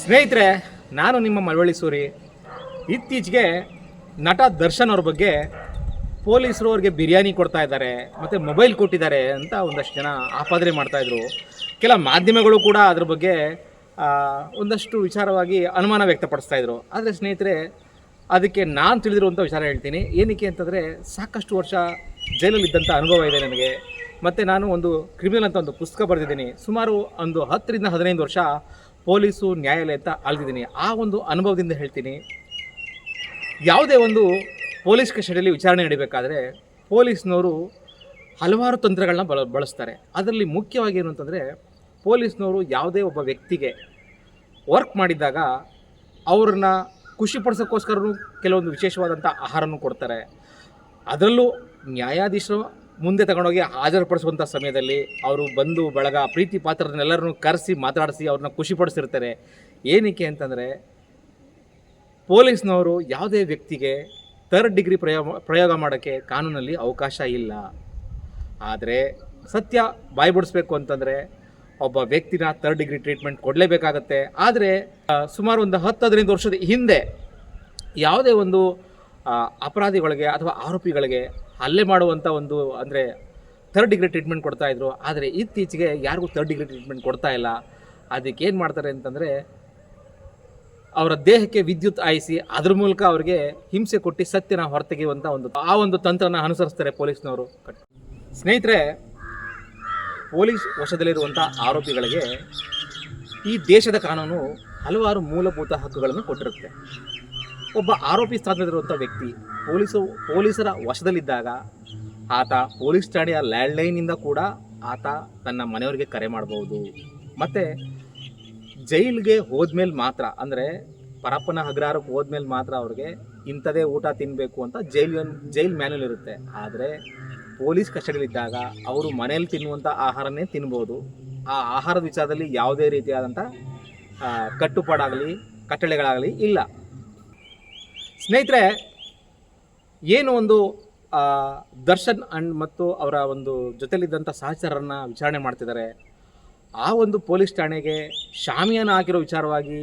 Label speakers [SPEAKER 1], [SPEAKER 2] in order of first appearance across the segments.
[SPEAKER 1] ಸ್ನೇಹಿತರೆ, ನಾನು ನಿಮ್ಮ ಮಳವಳ್ಳಿ ಸೂರಿ. ಇತ್ತೀಚೆಗೆ ನಟ ದರ್ಶನ್ ಅವ್ರ ಬಗ್ಗೆ ಪೊಲೀಸರು ಅವ್ರಿಗೆ ಬಿರಿಯಾನಿ ಕೊಡ್ತಾ ಇದ್ದಾರೆ, ಮತ್ತು ಮೊಬೈಲ್ ಕೊಟ್ಟಿದ್ದಾರೆ ಅಂತ ಒಂದಷ್ಟು ಜನ ಆಪಾದನೆ ಮಾಡ್ತಾಯಿದ್ರು ಕೆಲ ಮಾಧ್ಯಮಗಳು ಕೂಡ ಅದ್ರ ಬಗ್ಗೆ ಒಂದಷ್ಟು ವಿಚಾರವಾಗಿ ಅನುಮಾನ ವ್ಯಕ್ತಪಡಿಸ್ತಾಯಿದ್ರು ಆದರೆ ಸ್ನೇಹಿತರೆ, ಅದಕ್ಕೆ ನಾನು ತಿಳಿದಿರುವಂಥ ವಿಚಾರ ಹೇಳ್ತೀನಿ. ಏನಕ್ಕೆ ಅಂತಂದರೆ, ಸಾಕಷ್ಟು ವರ್ಷ ಜೈಲಲ್ಲಿದ್ದಂಥ ಅನುಭವ ಇದೆ ನನಗೆ. ಮತ್ತು ನಾನು ಒಂದು ಕ್ರಿಮಿನಲ್ ಅಂತ ಒಂದು ಪುಸ್ತಕ ಬರೆದಿದ್ದೀನಿ. ಸುಮಾರು ಒಂದು ಹತ್ತರಿಂದ ಹದಿನೈದು ವರ್ಷ ಪೊಲೀಸು ನ್ಯಾಯಾಲಯ ಅಂತ ಅಲ್ದಿದ್ದೀನಿ ಆ ಒಂದು ಅನುಭವದಿಂದ ಹೇಳ್ತೀನಿ. ಯಾವುದೇ ಒಂದು ಪೊಲೀಸ್ ಕಸ್ಟಡಿಯಲ್ಲಿ ವಿಚಾರಣೆ ನಡೀಬೇಕಾದ್ರೆ ಪೊಲೀಸ್ನವರು ಹಲವಾರು ತಂತ್ರಗಳನ್ನ ಬಳ, ಬಳಸ್ತಾರೆ. ಅದರಲ್ಲಿ ಮುಖ್ಯವಾಗಿ ಏನು ಅಂತಂದರೆ ಪೊಲೀಸ್ನವರು ಯಾವುದೇ ಒಬ್ಬ ವ್ಯಕ್ತಿಗೆ ವರ್ಕ್ ಮಾಡಿದಾಗ ಅವ್ರನ್ನ ಖುಷಿಪಡಿಸೋಕ್ಕೋಸ್ಕರನೂ ಕೆಲವೊಂದು ವಿಶೇಷವಾದಂಥ ಆಹಾರನೂ ಕೊಡ್ತಾರೆ. ಅದರಲ್ಲೂ ನ್ಯಾಯಾಧೀಶರು ಮುಂದೆ ತಗೊಂಡೋಗಿ ಹಾಜರುಪಡಿಸುವಂಥ ಸಮಯದಲ್ಲಿ ಅವರು ಬಂದು ಬಳಗ ಪ್ರೀತಿ ಪಾತ್ರರನ್ನೆಲ್ಲರನ್ನೂ ಕರೆಸಿ ಮಾತಾಡಿಸಿ ಅವ್ರನ್ನ ಖುಷಿಪಡಿಸಿರ್ತಾರೆ. ಏನಕ್ಕೆ ಅಂತಂದರೆ, ಪೊಲೀಸ್ನವರು ಯಾವುದೇ ವ್ಯಕ್ತಿಗೆ ಥರ್ಡ್ ಡಿಗ್ರಿ ಪ್ರಯೋಗ ಪ್ರಯೋಗ ಮಾಡೋಕ್ಕೆ ಕಾನೂನಲ್ಲಿ ಅವಕಾಶ ಇಲ್ಲ. ಆದರೆ ಸತ್ಯ ಬಾಯ್ಬಿಡಿಸ್ಬೇಕು ಅಂತಂದರೆ ಒಬ್ಬ ವ್ಯಕ್ತಿನ ಥರ್ಡ್ ಡಿಗ್ರಿ ಟ್ರೀಟ್ಮೆಂಟ್ ಕೊಡಲೇಬೇಕಾಗತ್ತೆ. ಆದರೆ ಸುಮಾರು ಒಂದು ಹತ್ತು ಹದಿನೈದು ವರ್ಷದ ಹಿಂದೆ ಯಾವುದೇ ಒಂದು ಅಪರಾಧಿಗಳಿಗೆ ಅಥವಾ ಆರೋಪಿಗಳಿಗೆ ಹಲ್ಲೆ ಮಾಡುವಂಥ ಒಂದು, ಅಂದರೆ ಥರ್ಡ್ ಡಿಗ್ರಿ ಟ್ರೀಟ್ಮೆಂಟ್ ಕೊಡ್ತಾ ಇದ್ರು. ಆದರೆ ಇತ್ತೀಚೆಗೆ ಯಾರಿಗೂ ಥರ್ಡ್ ಡಿಗ್ರಿ ಟ್ರೀಟ್ಮೆಂಟ್ ಕೊಡ್ತಾ ಇಲ್ಲ. ಅದಕ್ಕೆ ಏನು ಮಾಡ್ತಾರೆ ಅಂತಂದರೆ, ಅವರ ದೇಹಕ್ಕೆ ವಿದ್ಯುತ್ ಆಯಿಸಿ ಅದ್ರ ಮೂಲಕ ಅವರಿಗೆ ಹಿಂಸೆ ಕೊಟ್ಟು ಸತ್ಯನ ಹೊರತೆಗೆಯುವಂಥ ಒಂದು, ಆ ಒಂದು ತಂತ್ರನ ಅನುಸರಿಸ್ತಾರೆ ಪೊಲೀಸ್ನವರು. ಸ್ನೇಹಿತರೆ, ಪೊಲೀಸ್ ವಶದಲ್ಲಿರುವಂಥ ಆರೋಪಿಗಳಿಗೆ ಈ ದೇಶದ ಕಾನೂನು ಹಲವಾರು ಮೂಲಭೂತ ಹಕ್ಕುಗಳನ್ನು ಕೊಟ್ಟಿರುತ್ತೆ. ಒಬ್ಬ ಆರೋಪಿ ಸ್ಥಾನದಲ್ಲಿರುವಂಥ ವ್ಯಕ್ತಿ ಪೊಲೀಸು, ಪೊಲೀಸರ ವಶದಲ್ಲಿದ್ದಾಗ ಆತ ಪೊಲೀಸ್ ಠಾಣೆಯ ಲ್ಯಾಂಡ್ಲೈನಿಂದ ಕೂಡ ಆತ ತನ್ನ ಮನೆಯವರಿಗೆ ಕರೆ ಮಾಡಬಹುದು. ಮತ್ತು ಜೈಲ್ಗೆ ಹೋದ್ಮೇಲೆ ಮಾತ್ರ, ಅಂದರೆ ಪರಪ್ಪನ ಹಗ್ರಾರಕ್ಕೆ ಹೋದ್ಮೇಲೆ ಮಾತ್ರ ಅವ್ರಿಗೆ ಇಂಥದೇ ಊಟ ತಿನ್ನಬೇಕು ಅಂತ ಜೈಲ್ ಜೈಲ್ ಮ್ಯಾನ್ಯಲ್ ಇರುತ್ತೆ ಆದರೆ ಪೊಲೀಸ್ ಕಸ್ಟಡಿಯಲ್ಲಿದ್ದಾಗ ಅವರು ಮನೇಲಿ ತಿನ್ನುವಂಥ ಆಹಾರನೇ ತಿನ್ಬೋದು. ಆ ಆಹಾರದ ವಿಚಾರದಲ್ಲಿ ಯಾವುದೇ ರೀತಿಯಾದಂಥ ಕಟ್ಟುಪಾಡಾಗಲಿ, ಕಟ್ಟಳೆಗಳಾಗಲಿ ಇಲ್ಲ. ಸ್ನೇಹಿತರೆ, ಏನು ಒಂದು ದರ್ಶನ್ ಅಂಡ್ ಮತ್ತು ಅವರ ಒಂದು ಜೊತೆಲಿದ್ದಂಥ ಸಹಚರರನ್ನ ವಿಚಾರಣೆ ಮಾಡ್ತಿದ್ದಾರೆ. ಆ ಒಂದು ಪೊಲೀಸ್ ಠಾಣೆಗೆ ಶಾಮಿಯಾನ ಹಾಕಿರೋ ವಿಚಾರವಾಗಿ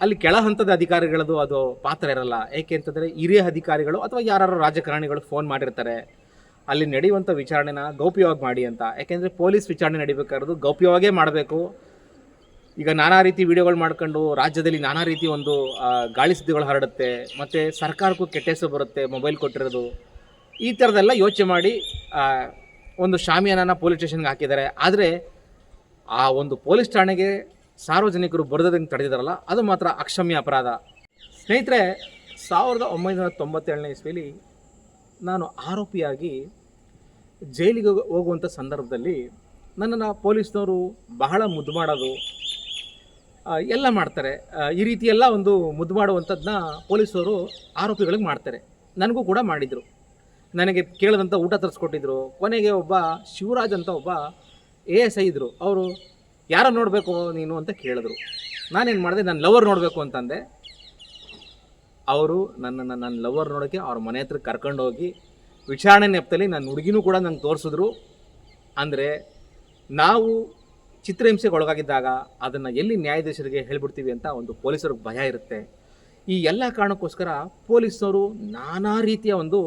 [SPEAKER 1] ಅಲ್ಲಿ ಕೆಳ ಹಂತದ ಅಧಿಕಾರಿಗಳದು ಅದು ಪಾತ್ರ ಇರಲ್ಲ. ಏಕೆ ಅಂತಂದರೆ, ಹಿರಿಯ ಅಧಿಕಾರಿಗಳು ಅಥವಾ ಯಾರು ರಾಜಕಾರಣಿಗಳು ಫೋನ್ ಮಾಡಿರ್ತಾರೆ. ಅಲ್ಲಿ ನಡೆಯುವಂಥ ವಿಚಾರಣೆನ ಗೌಪ್ಯವಾಗಿ ಮಾಡಿ ಅಂತ. ಯಾಕೆಂದರೆ, ಪೊಲೀಸ್ ವಿಚಾರಣೆ ನಡಿಬೇಕಾದ್ರೂ ಗೌಪ್ಯವಾಗೇ ಮಾಡಬೇಕು. ಈಗ ನಾನಾ ರೀತಿ ವಿಡಿಯೋಗಳು ಮಾಡ್ಕೊಂಡು ರಾಜ್ಯದಲ್ಲಿ ನಾನಾ ರೀತಿ ಒಂದು ಗಾಳಿ ಸುದ್ದಿಗಳು ಹರಡುತ್ತೆ, ಮತ್ತು ಸರ್ಕಾರಕ್ಕೂ ಕೆಟ್ಟ ಹೆಸರು ಬರುತ್ತೆ, ಮೊಬೈಲ್ ಕೊಟ್ಟಿರೋದು, ಈ ಥರದೆಲ್ಲ ಯೋಚನೆ ಮಾಡಿ ಒಂದು ಶಾಮಿಯಾನ ಪೊಲೀಸ್ ಸ್ಟೇಷನ್ಗೆ ಹಾಕಿದ್ದಾರೆ. ಆದರೆ ಆ ಒಂದು ಪೊಲೀಸ್ ಠಾಣೆಗೆ ಸಾರ್ವಜನಿಕರು ಬರೋದನ್ನು ತಡೆದಿದ್ದಾರಲ್ಲ, ಅದು ಮಾತ್ರ ಅಕ್ಷಮ್ಯ ಅಪರಾಧ. ಸ್ನೇಹಿತರೆ, ಸಾವಿರದ ಒಂಬೈನೂರ ತೊಂಬತ್ತೇಳನೇ ಇಸ್ವಿಲಿ ನಾನು ಆರೋಪಿಯಾಗಿ ಜೈಲಿಗೆ ಹೋಗು- ಹೋಗುವಂಥ ಸಂದರ್ಭದಲ್ಲಿ ನನ್ನನ್ನು ಪೊಲೀಸ್ನವರು ಬಹಳ ಮುದ್ದು ಮಾಡೋದು ಎಲ್ಲ ಮಾಡ್ತಾರೆ. ಈ ರೀತಿಯೆಲ್ಲ ಒಂದು ಮುದ್ದು ಮಾಡುವಂಥದ್ದನ್ನ ಪೊಲೀಸರು ಆರೋಪಿಗಳಿಗೆ ಮಾಡ್ತಾರೆ. ನನಗೂ ಕೂಡ ಮಾಡಿದರು. ನನಗೆ ಕೇಳಿದಂಥ ಊಟ ತರಿಸ್ಕೊಟ್ಟಿದ್ರು. ಕೊನೆಗೆ ಒಬ್ಬ ಶಿವರಾಜ್ ಅಂತ ಒಬ್ಬ ಎ ಎಸ್ ಐ ಇದ್ದರು ಅವರು ಯಾರೋ ನೋಡಬೇಕು ನೀನು? ಅಂತ ಕೇಳಿದ್ರು. ನಾನೇನು ಮಾಡಿದೆ ನನ್ನ ಲವರ್ ನೋಡಬೇಕು ಅಂತಂದೆ. ಅವರು ನನ್ನನ್ನು ನನ್ನ ಲವರ್ ನೋಡೋಕ್ಕೆ ಅವ್ರ ಮನೆ ಹತ್ರ ಕರ್ಕೊಂಡೋಗಿ ವಿಚಾರಣೆ ನೆಪದಲ್ಲಿ ನನ್ನ ಹುಡುಗಿನೂ ಕೂಡ ನಂಗೆ ತೋರಿಸಿದ್ರು. ಅಂದರೆ, ನಾವು ಚಿತ್ರಹಿಂಸೆಗೆ ಒಳಗಾಗಿದ್ದಾಗ ಅದನ್ನು ಎಲ್ಲಿ ನ್ಯಾಯಾಧೀಶರಿಗೆ ಹೇಳ್ಬಿಡ್ತೀವಿ ಅಂತ ಒಂದು ಪೊಲೀಸರಿಗೆ ಭಯ ಇರುತ್ತೆ. ಈ ಎಲ್ಲ ಕಾರಣಕ್ಕೋಸ್ಕರ ಪೊಲೀಸ್ನವರು ನಾನಾ ರೀತಿಯ ಒಂದು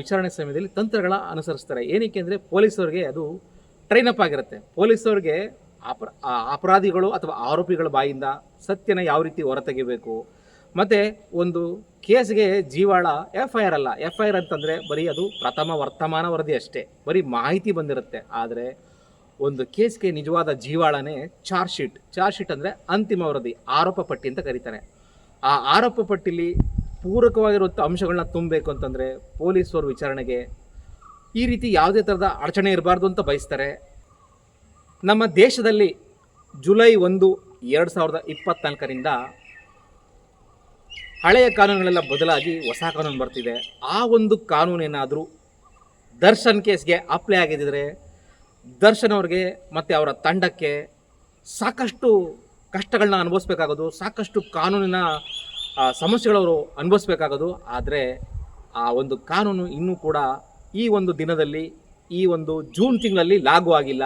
[SPEAKER 1] ವಿಚಾರಣೆ ಸಮಯದಲ್ಲಿ ತಂತ್ರಗಳ ಅನುಸರಿಸ್ತಾರೆ. ಏನಕ್ಕೆ ಅಂದರೆ ಪೊಲೀಸರಿಗೆ ಅದು ಟ್ರೈನ್ ಅಪ್ ಆಗಿರುತ್ತೆ. ಪೊಲೀಸವ್ರಿಗೆ ಅಪರ ಅಪರಾಧಿಗಳು ಅಥವಾ ಆರೋಪಿಗಳ ಬಾಯಿಂದ ಸತ್ಯನ ಯಾವ ರೀತಿ ಹೊರತೆಗಿಬೇಕು ಮತ್ತು ಒಂದು ಕೇಸ್ಗೆ ಜೀವಾಳ ಎಫ್ ಐ ಆರ್ ಅಲ್ಲ. ಎಫ್ ಐ ಆರ್ ಅಂತಂದರೆ ಬರೀ ಅದು ಪ್ರಥಮ ವರ್ತಮಾನ ವರದಿ ಅಷ್ಟೇ. ಬರೀ ಮಾಹಿತಿ ಬಂದಿರುತ್ತೆ. ಆದರೆ ಒಂದು ಕೇಸ್ಗೆ ನಿಜವಾದ ಜೀವಾಳನೇ ಚಾರ್ಜ್ ಶೀಟ್. ಚಾರ್ಜ್ ಶೀಟ್ ಅಂದರೆ ಅಂತಿಮ ವರದಿ, ಆರೋಪ ಪಟ್ಟಿ ಅಂತ ಕರೀತಾರೆ ಆ ಆರೋಪ ಪಟ್ಟಿಲಿ ಪೂರಕವಾಗಿರುವಂಥ ಅಂಶಗಳನ್ನ ತುಂಬಬೇಕು ಅಂತಂದರೆ ಪೊಲೀಸರು ವಿಚಾರಣೆಗೆ ಈ ರೀತಿ ಯಾವುದೇ ಥರದ ಅಡಚಣೆ ಇರಬಾರ್ದು ಅಂತ ಬಯಸ್ತಾರೆ. ನಮ್ಮ ದೇಶದಲ್ಲಿ ಜುಲೈ ಒಂದು, ಎರಡು ಸಾವಿರದ ಇಪ್ಪತ್ತ್ನಾಲ್ಕರಿಂದ ಹಳೆಯ ಕಾನೂನುಗಳೆಲ್ಲ ಬದಲಾಗಿ ಹೊಸ ಕಾನೂನು ಬರ್ತಿದೆ. ಆ ಒಂದು ಕಾನೂನೇನಾದರೂ ದರ್ಶನ್ ಕೇಸ್ಗೆ ಅಪ್ಲೈ ಆಗಿದ್ದರೆ ದರ್ಶನ್ ಅವ್ರಿಗೆ ಮತ್ತು ಅವರ ತಂಡಕ್ಕೆ ಸಾಕಷ್ಟು ಕಷ್ಟಗಳನ್ನ ಅನುಭವಿಸ್ಬೇಕಾಗೋದು, ಸಾಕಷ್ಟು ಕಾನೂನಿನ ಸಮಸ್ಯೆಗಳವರು ಅನುಭವಿಸ್ಬೇಕಾಗೋದು. ಆದರೆ ಆ ಒಂದು ಕಾನೂನು ಇನ್ನೂ ಕೂಡ ಈ ಒಂದು ದಿನದಲ್ಲಿ, ಈ ಒಂದು ಜೂನ್ ತಿಂಗಳಲ್ಲಿ ಲಾಗು ಆಗಿಲ್ಲ.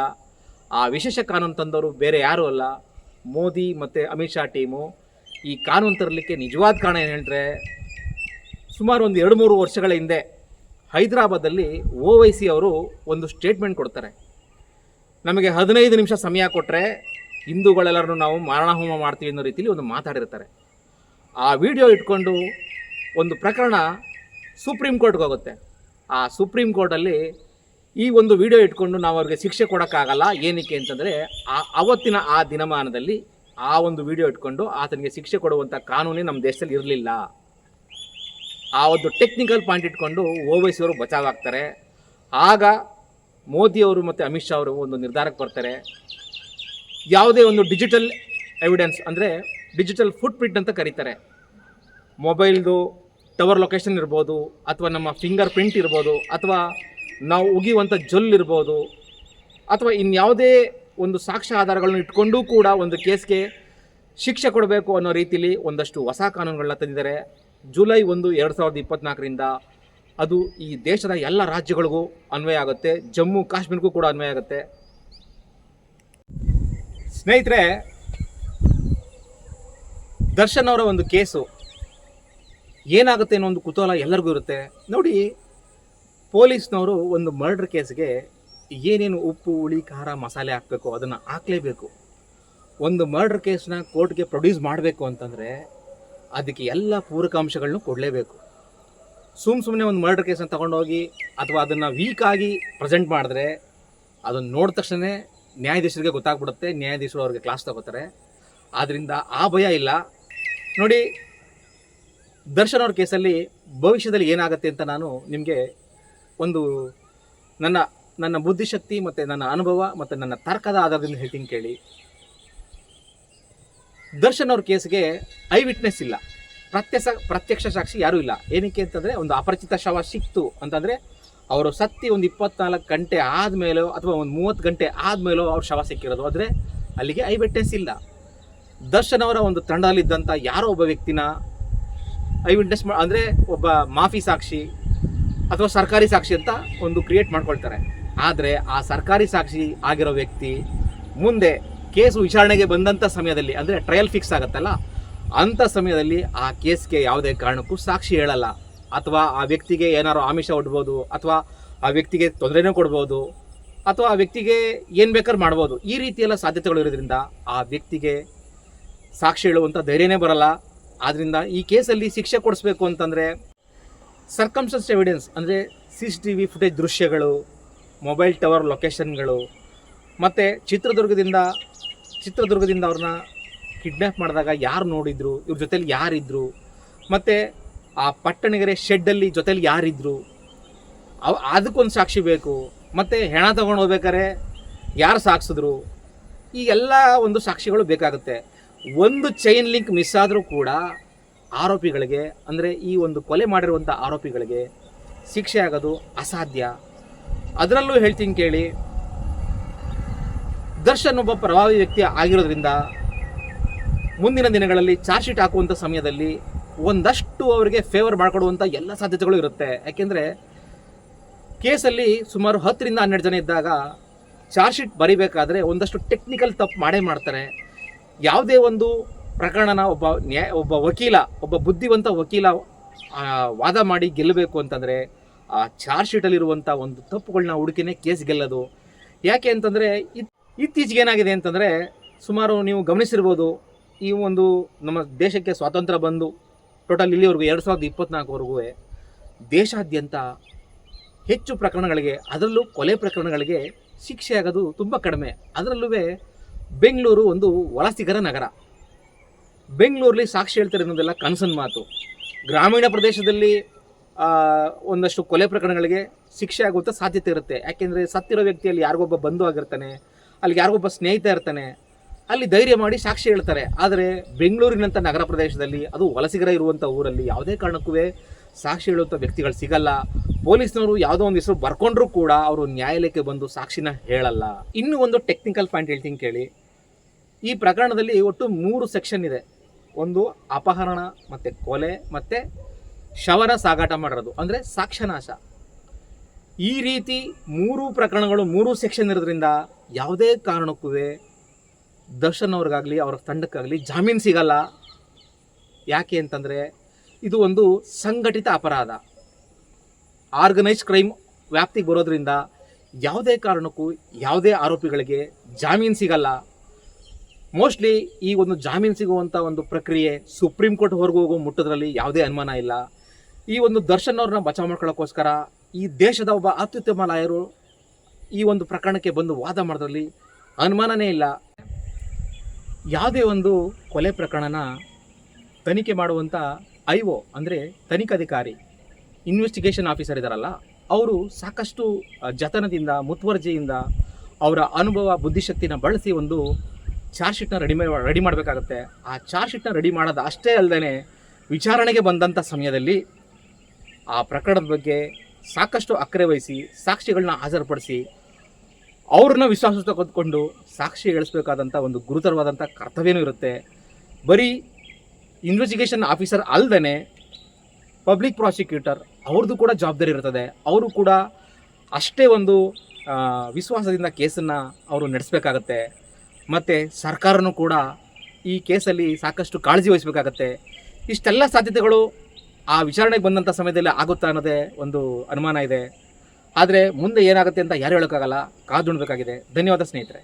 [SPEAKER 1] ಆ ವಿಶೇಷ ಕಾನೂನು ತಂದವರು ಬೇರೆ ಯಾರೂ ಅಲ್ಲ. ಮೋದಿ ಮತ್ತು ಅಮಿತ್ ಶಾ ಟೀಮು. ಈ ಕಾನೂನು ತರಲಿಕ್ಕೆ ನಿಜವಾದ ಕಾರಣ ಏನು ಹೇಳಿದ್ರೆ, ಸುಮಾರು ಒಂದು ಎರಡು ಮೂರು ವರ್ಷಗಳ ಹಿಂದೆ ಹೈದರಾಬಾದಲ್ಲಿ ಸಿ ಅವರು ಒಂದು ಸ್ಟೇಟ್ಮೆಂಟ್ ಕೊಡ್ತಾರೆ. ನಮಗೆ ಹದಿನೈದು ನಿಮಿಷ ಸಮಯ ಕೊಟ್ಟರೆ ಹಿಂದೂಗಳೆಲ್ಲರೂ ನಾವು ಮಾರಣಹೋಮ ಮಾಡ್ತೀವಿ ಅನ್ನೋ ರೀತಿಯಲ್ಲಿ ಒಂದು ಮಾತಾಡಿರ್ತಾರೆ. ಆ ವಿಡಿಯೋ ಇಟ್ಕೊಂಡು ಒಂದು ಪ್ರಕರಣ ಸುಪ್ರೀಂ ಕೋರ್ಟ್ಗೆ ಹೋಗುತ್ತೆ. ಆ ಸುಪ್ರೀಂ ಕೋರ್ಟಲ್ಲಿ ಈ ಒಂದು ವಿಡಿಯೋ ಇಟ್ಕೊಂಡು ನಾವು ಅವ್ರಿಗೆ ಶಿಕ್ಷೆ ಕೊಡೋಕ್ಕಾಗಲ್ಲ, ಏನಕ್ಕೆ ಅಂತಂದರೆ ಆ ಅವತ್ತಿನ ಆ ದಿನಮಾನದಲ್ಲಿ ಆ ಒಂದು ವಿಡಿಯೋ ಇಟ್ಕೊಂಡು ಆತನಿಗೆ ಶಿಕ್ಷೆ ಕೊಡುವಂಥ ಕಾನೂನೇ ನಮ್ಮ ದೇಶದಲ್ಲಿ ಇರಲಿಲ್ಲ. ಆ ಒಂದು ಟೆಕ್ನಿಕಲ್ ಪಾಯಿಂಟ್ ಇಟ್ಕೊಂಡು ಓವೈಸಿಯವರು ಬಚಾವಾಗ್ತಾರೆ ಆಗ ಮೋದಿಯವರು ಮತ್ತು ಅಮಿತ್ ಶಾ ಅವರು ಒಂದು ನಿರ್ಧಾರಕ್ಕೆ ಬರ್ತಾರೆ. ಯಾವುದೇ ಒಂದು ಡಿಜಿಟಲ್ ಎವಿಡೆನ್ಸ್ ಅಂದರೆ ಡಿಜಿಟಲ್ ಫುಟ್ ಪ್ರಿಂಟ್ ಅಂತ ಕರೀತಾರೆ. ಮೊಬೈಲ್ದು ಟವರ್ ಲೊಕೇಶನ್ ಇರ್ಬೋದು, ಅಥವಾ ನಮ್ಮ ಫಿಂಗರ್ ಪ್ರಿಂಟ್ ಇರ್ಬೋದು, ಅಥವಾ ನಾವು ಉಗಿಯುವಂಥ ಜೊಲ್ ಇರ್ಬೋದು, ಅಥವಾ ಇನ್ಯಾವುದೇ ಒಂದು ಸಾಕ್ಷ್ಯ ಆಧಾರಗಳನ್ನು ಇಟ್ಕೊಂಡೂ ಕೂಡ ಒಂದು ಕೇಸ್ಗೆ ಶಿಕ್ಷೆ ಕೊಡಬೇಕು ಅನ್ನೋ ರೀತಿಲಿ ಒಂದಷ್ಟು ಹೊಸ ಕಾನೂನುಗಳನ್ನ ತಂದಿದ್ದಾರೆ. ಜುಲೈ ಒಂದು, ಎರಡು ಸಾವಿರದ ಇಪ್ಪತ್ನಾಲ್ಕರಿಂದ ಅದು ಈ ದೇಶದ ಎಲ್ಲ ರಾಜ್ಯಗಳಿಗೂ ಅನ್ವಯ ಆಗುತ್ತೆ, ಜಮ್ಮು ಕಾಶ್ಮೀರಕ್ಕೂ ಕೂಡ ಅನ್ವಯ ಆಗುತ್ತೆ. ಸ್ನೇಹಿತರೆ, ದರ್ಶನ್ ಅವರ ಒಂದು ಕೇಸು ಏನಾಗುತ್ತೆ ಅನ್ನೋ ಒಂದು ಕುತೂಹಲ ಎಲ್ಲರಿಗೂ ಇರುತ್ತೆ. ನೋಡಿ, ಪೊಲೀಸ್ನವರು ಒಂದು ಮರ್ಡರ್ ಕೇಸ್ಗೆ ಏನೇನು ಉಪ್ಪು, ಹುಳಿ, ಖಾರ, ಮಸಾಲೆ ಹಾಕಬೇಕು, ಅದನ್ನು ಹಾಕಲೇಬೇಕು. ಒಂದು ಮರ್ಡರ್ ಕೇಸ್ನ ಕೋರ್ಟ್ಗೆ ಪ್ರೊಡ್ಯೂಸ್ ಮಾಡಬೇಕು ಅಂತಂದರೆ, ಅದಕ್ಕೆ ಎಲ್ಲ ಪೂರಕಾಂಶಗಳನ್ನು ಕೊಡಲೇಬೇಕು. ಸುಮ್ಮ ಸುಮ್ಮನೆ ಒಂದು ಮರ್ಡರ್ ಕೇಸನ್ನ ತಗೊಂಡೋಗಿ ಅಥವಾ ಅದನ್ನು ವೀಕ್ ಆಗಿ ಪ್ರೆಸೆಂಟ್ ಮಾಡಿದ್ರೆ ಅದನ್ನು ನೋಡಿದ ತಕ್ಷಣ ನ್ಯಾಯಾಧೀಶರಿಗೆ ಗೊತ್ತಾಗ್ಬಿಡುತ್ತೆ. ನ್ಯಾಯಾಧೀಶರು ಅವ್ರಿಗೆ ಕ್ಲಾಸ್ ತಗೋತಾರೆ. ಆದ್ದರಿಂದ ಆ ಭಯ ಇಲ್ಲ. ನೋಡಿ, ದರ್ಶನ್ ಅವ್ರ ಕೇಸಲ್ಲಿ ಭವಿಷ್ಯದಲ್ಲಿ ಏನಾಗುತ್ತೆ ಅಂತ ನಾನು ನಿಮಗೆ ಒಂದು ನನ್ನ ನನ್ನ ಬುದ್ಧಿಶಕ್ತಿ ಮತ್ತು ನನ್ನ ಅನುಭವ ಮತ್ತು ನನ್ನ ತರ್ಕದ ಆಧಾರದಿಂದ ಹೇಳ್ತೀನಿ ಕೇಳಿ. ದರ್ಶನ್ ಅವ್ರ ಕೇಸ್ಗೆ ಐ ವಿಟ್ನೆಸ್ ಇಲ್ಲ. ಪ್ರತ್ಯಕ್ಷ ಪ್ರತ್ಯಕ್ಷ ಸಾಕ್ಷಿ ಯಾರೂ ಇಲ್ಲ. ಏನಕ್ಕೆ ಅಂತಂದರೆ ಒಂದು ಅಪರಿಚಿತ ಶವ ಸಿಕ್ತು ಅಂತಂದರೆ ಅವರು ಸತ್ತಿ ಒಂದು ಇಪ್ಪತ್ನಾಲ್ಕು ಗಂಟೆ ಆದಮೇಲೋ ಅಥವಾ ಒಂದು ಮೂವತ್ತು ಗಂಟೆ ಆದಮೇಲೋ ಅವ್ರ ಶವ ಸಿಕ್ಕಿರೋದು. ಆದರೆ ಅಲ್ಲಿಗೆ ಐ ವಿಟ್ನೆಸ್ ಇಲ್ಲ. ದರ್ಶನ್ ಅವರ ಒಂದು ತಂಡದಲ್ಲಿದ್ದಂಥ ಯಾರೋ ಒಬ್ಬ ವ್ಯಕ್ತಿನ ಐ ವಿಟ್ನೆಸ್ ಮಾ ಅಂದರೆ ಒಬ್ಬ ಮಾಫಿ ಸಾಕ್ಷಿ ಅಥವಾ ಸರ್ಕಾರಿ ಸಾಕ್ಷಿ ಅಂತ ಒಂದು ಕ್ರಿಯೇಟ್ ಮಾಡ್ಕೊಳ್ತಾರೆ. ಆದರೆ ಆ ಸರ್ಕಾರಿ ಸಾಕ್ಷಿ ಆಗಿರೋ ವ್ಯಕ್ತಿ ಮುಂದೆ ಕೇಸು ವಿಚಾರಣೆಗೆ ಬಂದಂಥ ಸಮಯದಲ್ಲಿ, ಅಂದರೆ ಟ್ರಯಲ್ ಫಿಕ್ಸ್ ಆಗುತ್ತಲ್ಲ ಅಂಥ ಸಮಯದಲ್ಲಿ ಆ ಕೇಸ್ಗೆ ಯಾವುದೇ ಕಾರಣಕ್ಕೂ ಸಾಕ್ಷಿ ಹೇಳಲ್ಲ. ಅಥವಾ ಆ ವ್ಯಕ್ತಿಗೆ ಏನಾರು ಆಮಿಷ ಒಡ್ಬೋದು, ಅಥವಾ ಆ ವ್ಯಕ್ತಿಗೆ ತೊಂದರೆನೂ ಕೊಡ್ಬೋದು, ಅಥವಾ ಆ ವ್ಯಕ್ತಿಗೆ ಏನು ಬೇಕಾದ್ರೂ ಮಾಡ್ಬೋದು. ಈ ರೀತಿಯೆಲ್ಲ ಸಾಧ್ಯತೆಗಳು ಇರೋದ್ರಿಂದ ಆ ವ್ಯಕ್ತಿಗೆ ಸಾಕ್ಷಿ ಹೇಳುವಂಥ ಧೈರ್ಯನೇ ಬರಲ್ಲ. ಆದ್ದರಿಂದ ಈ ಕೇಸಲ್ಲಿ ಶಿಕ್ಷೆ ಕೊಡಿಸ್ಬೇಕು ಅಂತಂದರೆ ಸರ್ಕಮ್ಸ್ಟೆನ್ಸ್ ಎವಿಡೆನ್ಸ್ ಅಂದರೆ C C T V footage ದೃಶ್ಯಗಳು ಮೊಬೈಲ್ ಟವರ್ ಲೊಕೇಶನ್ಗಳು ಮತ್ತು ಚಿತ್ರದುರ್ಗದಿಂದ ಚಿತ್ರದುರ್ಗದಿಂದ ಅವ್ರನ್ನ ಕಿಡ್ನ್ಯಾಪ್ ಮಾಡಿದಾಗ ಯಾರು ನೋಡಿದ್ರು? ಇವ್ರ ಜೊತೇಲಿ ಯಾರಿದ್ರು? ಮತ್ತು ಆ ಪಟ್ಟಣಗೆರೆ ಶೆಡ್ಡಲ್ಲಿ ಜೊತೇಲಿ ಯಾರಿದ್ರು? ಅವ, ಅದಕ್ಕೊಂದು ಸಾಕ್ಷಿ ಬೇಕು. ಮತ್ತು ಹೆಣ ತಗೊಂಡು ಹೋಗ್ಬೇಕಾರೆ ಯಾರು ಸಾಕ್ಸಿದ್ರು? ಈ ಎಲ್ಲ ಒಂದು ಸಾಕ್ಷಿಗಳು ಬೇಕಾಗುತ್ತೆ. ಒಂದು ಚೈನ್ ಲಿಂಕ್ ಮಿಸ್ ಆದರೂ ಕೂಡ ಆರೋಪಿಗಳಿಗೆ, ಅಂದರೆ ಈ ಒಂದು ಕೊಲೆ ಮಾಡಿರುವಂಥ ಆರೋಪಿಗಳಿಗೆ ಶಿಕ್ಷೆ ಆಗೋದು ಅಸಾಧ್ಯ. ಅದರಲ್ಲೂ ಹೇಳ್ತೀನಿ ಕೇಳಿ, ದರ್ಶನ್ ಒಬ್ಬ ಪ್ರಭಾವಿ ವ್ಯಕ್ತಿ ಆಗಿರೋದ್ರಿಂದ ಮುಂದಿನ ದಿನಗಳಲ್ಲಿ ಚಾರ್ಜ್ ಶೀಟ್ ಹಾಕುವಂಥ ಸಮಯದಲ್ಲಿ ಒಂದಷ್ಟು ಅವರಿಗೆ ಫೇವರ್ ಮಾಡಿಕೊಡುವಂಥ ಎಲ್ಲ ಸಾಧ್ಯತೆಗಳು ಇರುತ್ತೆ. ಯಾಕೆಂದರೆ ಕೇಸಲ್ಲಿ ಸುಮಾರು ಹತ್ತರಿಂದ ಹನ್ನೆರಡು ಜನ ಇದ್ದಾಗ ಚಾರ್ಜ್ ಶೀಟ್ ಬರೀಬೇಕಾದ್ರೆ ಒಂದಷ್ಟು ಟೆಕ್ನಿಕಲ್ ತಪ್ಪು ಮಾಡೇ ಮಾಡ್ತಾರೆ. ಯಾವುದೇ ಒಂದು ಪ್ರಕರಣನ ಒಬ್ಬ ನ್ಯಾಯ ಒಬ್ಬ ವಕೀಲ, ಒಬ್ಬ ಬುದ್ಧಿವಂತ ವಕೀಲ ವಾದ ಮಾಡಿ ಗೆಲ್ಲಬೇಕು ಅಂತಂದರೆ ಆ ಚಾರ್ಜ್ ಶೀಟಲ್ಲಿರುವಂಥ ಒಂದು ತಪ್ಪುಗಳನ್ನ ಹುಡುಕಿನೇ ಕೇಸ್ ಗೆಲ್ಲೋದು. ಯಾಕೆ ಅಂತಂದರೆ ಇತ್ತೀಚೆಗೆ ಏನಾಗಿದೆ ಅಂತಂದರೆ ಸುಮಾರು ನೀವು ಗಮನಿಸಿರ್ಬೋದು ಈ ಒಂದು ನಮ್ಮ ದೇಶಕ್ಕೆ ಸ್ವಾತಂತ್ರ್ಯ ಬಂದು ಟೋಟಲ್ ಇಲ್ಲಿವರೆಗೂ ಎರಡು ಸಾವಿರದ ಇಪ್ಪತ್ತ್ನಾಲ್ಕುವರೆಗೂ ದೇಶಾದ್ಯಂತ ಹೆಚ್ಚು ಪ್ರಕರಣಗಳಿಗೆ, ಅದರಲ್ಲೂ ಕೊಲೆ ಪ್ರಕರಣಗಳಿಗೆ ಶಿಕ್ಷೆ ಆಗೋದು ತುಂಬ ಕಡಿಮೆ. ಅದರಲ್ಲೂ ಬೆಂಗಳೂರು ಒಂದು ವಲಸಿಗರ ನಗರ. ಬೆಂಗಳೂರಲ್ಲಿ ಸಾಕ್ಷಿ ಹೇಳ್ತಾರೆ ಅನ್ನೋದೆಲ್ಲ ಕನಸನ್ ಮಾತು. ಗ್ರಾಮೀಣ ಪ್ರದೇಶದಲ್ಲಿ ಒಂದಷ್ಟು ಕೊಲೆ ಪ್ರಕರಣಗಳಿಗೆ ಶಿಕ್ಷೆ ಆಗುವಂಥ ಸಾಧ್ಯತೆ ಇರುತ್ತೆ. ಯಾಕೆಂದರೆ ಸತ್ತಿರೋ ವ್ಯಕ್ತಿಯಲ್ಲಿ ಯಾರಿಗೊಬ್ಬ ಬಂಧು ಆಗಿರ್ತಾನೆ ಅಲ್ಲಿಗೆ ಯಾರಿಗೊಬ್ಬ ಸ್ನೇಹಿತ ಇರ್ತಾನೆ ಅಲ್ಲಿ ಧೈರ್ಯ ಮಾಡಿ ಸಾಕ್ಷಿ ಹೇಳ್ತಾರೆ. ಆದರೆ ಬೆಂಗಳೂರಿನಂಥ ನಗರ ಪ್ರದೇಶದಲ್ಲಿ, ಅದು ವಲಸಿಗರ ಇರುವಂಥ ಊರಲ್ಲಿ ಯಾವುದೇ ಕಾರಣಕ್ಕೂ ಸಾಕ್ಷಿ ಹೇಳುವಂಥ ವ್ಯಕ್ತಿಗಳು ಸಿಗಲ್ಲ. ಪೊಲೀಸ್ನವರು ಯಾವುದೋ ಒಂದು ಹೆಸರು ಬರ್ಕೊಂಡ್ರೂ ಕೂಡ ಅವರು ನ್ಯಾಯಾಲಯಕ್ಕೆ ಬಂದು ಸಾಕ್ಷಿನ ಹೇಳಲ್ಲ. ಇನ್ನೂ ಒಂದು ಟೆಕ್ನಿಕಲ್ ಪಾಯಿಂಟ್ ಹೇಳ್ತೀನಿ ಕೇಳಿ. ಈ ಪ್ರಕರಣದಲ್ಲಿ ಒಟ್ಟು ಮೂರು ಸೆಕ್ಷನ್ ಇದೆ. ಒಂದು ಅಪಹರಣ, ಮತ್ತು ಕೊಲೆ, ಮತ್ತು ಶವರ ಸಾಗಾಟ ಮಾಡಿರೋದು. ಅಂದರೆ ಸಾಕ್ಷ್ಯನಾಶ. ಈ ರೀತಿ ಮೂರು ಪ್ರಕರಣಗಳು, ಮೂರು ಸೆಕ್ಷನ್ ಇರೋದ್ರಿಂದ ಯಾವುದೇ ಕಾರಣಕ್ಕೂ ದರ್ಶನ್ ಅವ್ರಿಗಾಗಲಿ ಅವರ ತಂಡಕ್ಕಾಗಲಿ ಜಾಮೀನು ಸಿಗಲ್ಲ. ಯಾಕೆ ಅಂತಂದರೆ, ಇದು ಒಂದು ಸಂಘಟಿತ ಅಪರಾಧ. ಆರ್ಗನೈಸ್ ಕ್ರೈಮ್ ವ್ಯಾಪ್ತಿಗೆ ಬರೋದ್ರಿಂದ ಯಾವುದೇ ಕಾರಣಕ್ಕೂ, ಯಾವುದೇ ಆರೋಪಿಗಳಿಗೆ ಜಾಮೀನು ಸಿಗಲ್ಲ. ಮೋಸ್ಟ್ಲಿ ಈ ಒಂದು ಜಾಮೀನು ಸಿಗುವಂಥ ಒಂದು ಪ್ರಕ್ರಿಯೆ ಸುಪ್ರೀಂ ಕೋರ್ಟ್ವರೆಗೂ ಹೋಗೋ ಮುಟ್ಟೋದ್ರಲ್ಲಿ ಯಾವುದೇ ಅನುಮಾನ ಇಲ್ಲ. ಈ ಒಂದು ದರ್ಶನ್ ಅವ್ರನ್ನ ಬಚಾವ್ ಮಾಡ್ಕೊಳ್ಳೋಕ್ಕೋಸ್ಕರ ಈ ದೇಶದ ಒಬ್ಬ ಅತ್ಯುತ್ತಮ ಲಾಯರು ಈ ಒಂದು ಪ್ರಕರಣಕ್ಕೆ ಬಂದು ವಾದ ಮಾಡೋದ್ರಲ್ಲಿ ಅನುಮಾನನೇ ಇಲ್ಲ. ಯಾವುದೇ ಒಂದು ಕೊಲೆ ಪ್ರಕರಣನ ತನಿಖೆ ಮಾಡುವಂಥ ಐ ಒ ಅಂದರೆ ತನಿಖಾಧಿಕಾರಿ ಇನ್ವೆಸ್ಟಿಗೇಷನ್ ಆಫೀಸರ್ ಇದ್ದಾರಲ್ಲ ಅವರು ಸಾಕಷ್ಟು ಜತನದಿಂದ, ಮುತುವರ್ಜಿಯಿಂದ ಅವರ ಅನುಭವ, ಬುದ್ಧಿಶಕ್ತಿನ ಬಳಸಿ ಒಂದು ಚಾರ್ಜ್ ಶೀಟ್ನ ರೆಡಿ ರೆಡಿ ಮಾಡಬೇಕಾಗುತ್ತೆ. ಆ ಚಾರ್ಜ್ ಶೀಟ್ನ ರೆಡಿ ಮಾಡೋದು ಅಷ್ಟೇ ಅಲ್ಲದೆ ವಿಚಾರಣೆಗೆ ಬಂದಂಥ ಸಮಯದಲ್ಲಿ ಆ ಪ್ರಕರಣದ ಬಗ್ಗೆ ಸಾಕಷ್ಟು ಅಕ್ಕರೆ ವಹಿಸಿ ಸಾಕ್ಷಿಗಳನ್ನ ಹಾಜರುಪಡಿಸಿ ಅವ್ರನ್ನ ವಿಶ್ವಾಸ ತೆಗೆದುಕೊಂಡು ಸಾಕ್ಷಿ ಗಳಿಸಬೇಕಾದಂಥ ಒಂದು ಗುರುತರವಾದಂಥ ಕರ್ತವ್ಯನೂ ಇರುತ್ತೆ. ಬರೀ ಇನ್ವೆಸ್ಟಿಗೇಷನ್ ಆಫೀಸರ್ ಅಲ್ಲದೆ ಪಬ್ಲಿಕ್ ಪ್ರಾಸಿಕ್ಯೂಟರ್ ಅವ್ರದ್ದು ಕೂಡ ಜವಾಬ್ದಾರಿ ಇರ್ತದೆ. ಅವರು ಕೂಡ ಅಷ್ಟೇ ಒಂದು ವಿಶ್ವಾಸದಿಂದ ಕೇಸನ್ನು ಅವರು ನಡೆಸಬೇಕಾಗತ್ತೆ. ಮತ್ತು ಸರ್ಕಾರನೂ ಕೂಡ ಈ ಕೇಸಲ್ಲಿ ಸಾಕಷ್ಟು ಕಾಳಜಿ ವಹಿಸಬೇಕಾಗತ್ತೆ. ಇಷ್ಟೆಲ್ಲ ಸಾಧ್ಯತೆಗಳು ಆ ವಿಚಾರಣೆಗೆ ಬಂದಂಥ ಸಮಯದಲ್ಲಿ ಆಗುತ್ತಾ ಅನ್ನೋದೇ ಒಂದು ಅನುಮಾನ ಇದೆ. ಆದರೆ ಮುಂದೆ ಏನಾಗುತ್ತೆ ಅಂತ ಯಾರು ಹೇಳೋಕ್ಕಾಗಲ್ಲ ಕಾದು ನೋಡಬೇಕಾಗಿದೆ ಧನ್ಯವಾದ ಸ್ನೇಹಿತರೆ.